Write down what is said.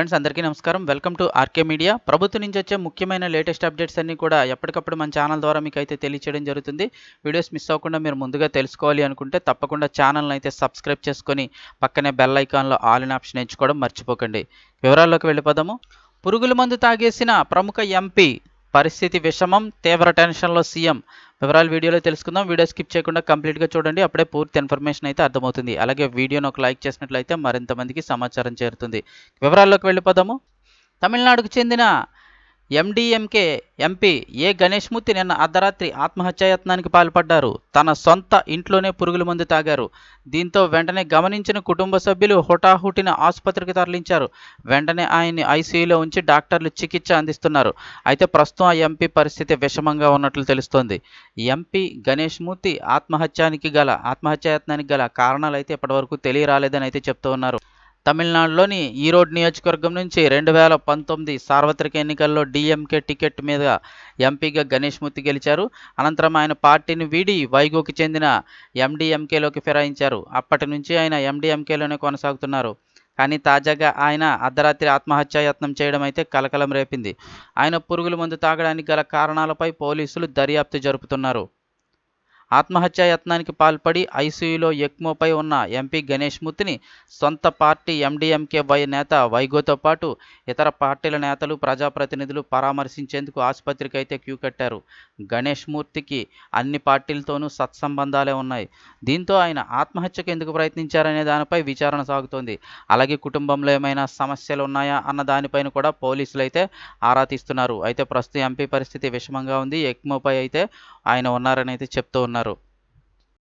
Friends అందరికీ నమస్కారం. Welcome to RK media ప్రభుత్వం నుంచి వచ్చే ముఖ్యమైన లేటెస్ట్ అప్డేట్స్ అన్ని కూడా ఎప్పటికప్పుడు మన ఛానల్ ద్వారా మీకు అయితే తెలియచేయడం జరుగుతుంది. వీడియోస్ మిస్ అవ్వకుండా మీరు ముందుగా తెలుసుకోవాలి అనుకుంటే తప్పకుండా ఛానల్ని అయితే సబ్స్క్రైబ్ చేసుకొని పక్కనే బెల్ ఐకాన్లో ఆల్ ఇన్ ఆప్షన్ ఎంచుకోవడం మర్చిపోకండి. వివరాల్లోకి వెళ్ళిపోదాము. పురుగుల మందు తాగేసిన ప్రముఖ ఎంపీ పరిస్థితి విషమం తీవ్ర టెన్షన్లో సీఎం. వివరాలు వీడియోలో తెలుసుకుందాం. వీడియో స్కిప్ చేయకుండా కంప్లీట్గా చూడండి. అప్పుడే పూర్తి ఇన్ఫర్మేషన్ అయితే అర్థమవుతుంది. అలాగే వీడియోను ఒక లైక్ చేసినట్లయితే మరింత మందికి సమాచారం చేరుతుంది. వివరాల్లోకి వెళ్ళిపోదాము. తమిళనాడుకు చెందిన ఎండిఎంకే ఎంపీ ఏ గణేష్మూర్తి నిన్న అర్ధరాత్రి ఆత్మహత్యాయత్నానికి పాల్పడ్డారు. తన సొంత ఇంట్లోనే పురుగుల మందు తాగారు. దీంతో వెంటనే గమనించిన కుటుంబ సభ్యులు హుటాహుటిన ఆసుపత్రికి తరలించారు. వెంటనే ఆయన్ని ఐసీయూలో ఉంచి డాక్టర్లు చికిత్స అందిస్తున్నారు. అయితే ప్రస్తుతం ఆ ఎంపీ పరిస్థితి విషమంగా ఉన్నట్లు తెలుస్తోంది. ఎంపీ గణేష్మూర్తి ఆత్మహత్యానికి గల ఆత్మహత్యాయత్నానికి గల కారణాలు అయితే ఇప్పటివరకు తెలియరాలేదని అయితే చెప్తూ ఉన్నారు. తమిళనాడులోని ఈరోడ్ నియోజకవర్గం నుంచి రెండు వేల పంతొమ్మిది సార్వత్రిక ఎన్నికల్లో డిఎంకే టికెట్ మీద ఎంపీగా గణేష్ మూర్తి గెలిచారు. అనంతరం ఆయన పార్టీని వీడి వైగోకి చెందిన ఎండిఎంకేలోకి ఫిరాయించారు. అప్పటి నుంచి ఆయన ఎండిఎంకేలోనే కొనసాగుతున్నారు. కానీ తాజాగా ఆయన అర్ధరాత్రి ఆత్మహత్యాయత్నం చేయడం అయితే కలకలం రేపింది. ఆయన పురుగుల మందు తాగడానికి గల కారణాలపై పోలీసులు దర్యాప్తు జరుపుతున్నారు. ఆత్మహత్యాయత్నానికి పాల్పడి ఐసీయూలో ఎక్మోపై ఉన్న ఎంపీ గణేష్ మూర్తిని సొంత పార్టీ ఎండీఎంకే వై నేత వైగోతో పాటు ఇతర పార్టీల నేతలు ప్రజాప్రతినిధులు పరామర్శించేందుకు ఆసుపత్రికి అయితే క్యూ కట్టారు. గణేష్ మూర్తికి అన్ని పార్టీలతోనూ సత్సంబంధాలే ఉన్నాయి. దీంతో ఆయన ఆత్మహత్యకు ఎందుకు ప్రయత్నించారనే దానిపై విచారణ సాగుతోంది. అలాగే కుటుంబంలో ఏమైనా సమస్యలు ఉన్నాయా అన్న దానిపైన కూడా పోలీసులు అయితే ఆరా తీస్తున్నారు. అయితే ప్రస్తుతం ఎంపీ పరిస్థితి విషమంగా ఉంది. ఎక్మోపై అయితే ఆయన ఉన్నారని అయితే చెప్తూ ఉన్నారు. pengaruh